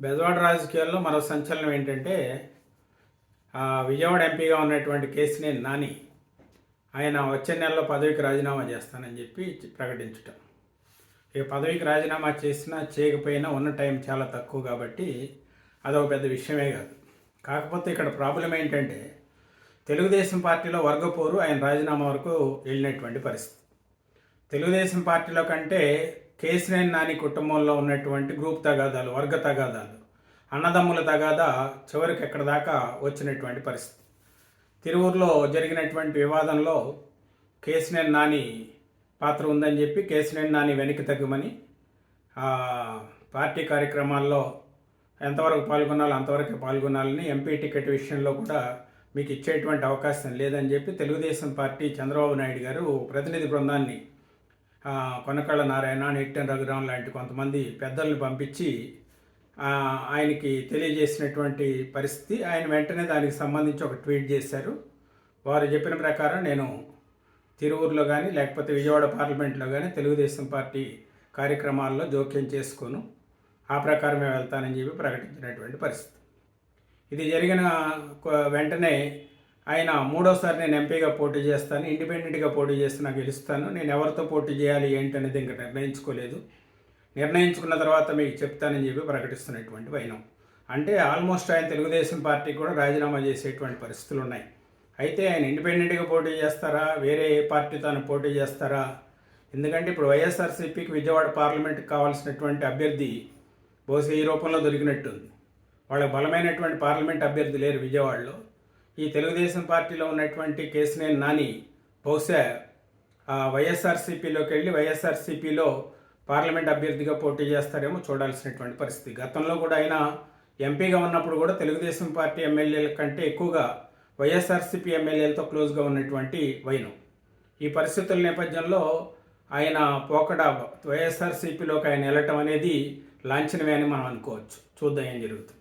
బెజవాడ రాజకీయాల్లో మరో సంచలనం ఏంటంటే విజయవాడ ఎంపీగా ఉన్నటువంటి కేసినేని నాని ఆయన వచ్చే నెలలో పదవికి రాజీనామా చేస్తానని చెప్పి ప్రకటించటం. ఇక పదవికి రాజీనామా చేసినా చేయకపోయినా ఉన్న టైం చాలా తక్కువ కాబట్టి అదొక పెద్ద విషయమే కాదు. కాకపోతే ఇక్కడ ప్రాబ్లం ఏంటంటే తెలుగుదేశం పార్టీలో వర్గపోరు ఆయన రాజీనామా వరకు వెళ్ళినటువంటి పరిస్థితి. తెలుగుదేశం పార్టీలో కంటే కేసినేని నాని కుటుంబంలో ఉన్నటువంటి గ్రూప్ తగాదాలు వర్గ తగాదాలు అన్నదమ్ముల తగాదా చివరికి ఎక్కడ దాకా వచ్చినటువంటి పరిస్థితి. తిరువూరులో జరిగినటువంటి వివాదంలో కేసినేని నాని పాత్ర ఉందని చెప్పి కేసినేని నాని వెనక్కి తగ్గమని ఆ, పార్టీ కార్యక్రమాల్లో ఎంతవరకు పాల్గొనాలో అంతవరకు పాల్గొనాలని ఎంపీ టికెట్ విషయంలో కూడా మీకు ఇచ్చేటువంటి అవకాశం లేదని చెప్పి తెలుగుదేశం పార్టీ చంద్రబాబు నాయుడు గారు ప్రతినిధి బృందాన్ని కొనకళ్ళ నారాయణ నెట్టెన్ రఘురాం లాంటి కొంతమంది పెద్దల్ని పంపించి ఆయనకి తెలియజేసినటువంటి పరిస్థితి. ఆయన వెంటనే దానికి సంబంధించి ఒక ట్వీట్ చేశారు. వారు చెప్పిన ప్రకారం నేను తిరువురులో కానీ లేకపోతే విజయవాడ పార్లమెంట్లో కానీ తెలుగుదేశం పార్టీ కార్యక్రమాల్లో జోక్యం చేసుకోను. ఆ ప్రకారమే వెళ్తానని చెప్పి ప్రకటించినటువంటి పరిస్థితి. ఇది జరిగిన వెంటనే ఆయన మూడోసారి నేను ఎంపీగా పోటీ చేస్తాను ఇండిపెండెంట్గా పోటీ చేసి నాకు గెలుస్తాను. నేను ఎవరితో పోటీ చేయాలి ఏంటి అనేది ఇంకా నిర్ణయించుకోలేదు. నిర్ణయించుకున్న తర్వాత మీకు చెప్తానని చెప్పి ప్రకటిస్తున్నటువంటి వైనం. అంటే ఆల్మోస్ట్ ఆయన తెలుగుదేశం పార్టీకి కూడా రాజీనామా చేసేటువంటి పరిస్థితులు ఉన్నాయి. అయితే ఆయన ఇండిపెండెంట్గా పోటీ చేస్తారా? వేరే ఏ పార్టీ తాను పోటీ చేస్తారా? ఎందుకంటే ఇప్పుడు వైఎస్ఆర్సీపీకి విజయవాడ పార్లమెంట్కి కావాల్సినటువంటి అభ్యర్థి బహుశా ఈ రూపంలో దొరికినట్టుంది. వాళ్ళకి బలమైనటువంటి పార్లమెంట్ అభ్యర్థి లేరు విజయవాడలో. ఈ తెలుగుదేశం పార్టీలో ఉన్నటువంటి కేసినేని నాని బహుశా వైఎస్ఆర్సీపీలోకి వెళ్ళి వైఎస్ఆర్సీపీలో పార్లమెంట్ అభ్యర్థిగా పోటీ చేస్తారేమో చూడాల్సినటువంటి పరిస్థితి. గతంలో కూడా ఆయన ఎంపీగా ఉన్నప్పుడు కూడా తెలుగుదేశం పార్టీ ఎమ్మెల్యేల కంటే ఎక్కువగా వైఎస్ఆర్సీపీ ఎమ్మెల్యేలతో క్లోజ్గా ఉన్నటువంటి వైను. ఈ పరిస్థితుల నేపథ్యంలో ఆయన పోకడ వైఎస్ఆర్సీపీలోకి ఆయన వెళ్ళటం అనేది లాంఛనమే అని మనం అనుకోవచ్చు. చూద్దాం ఏం జరుగుతుంది.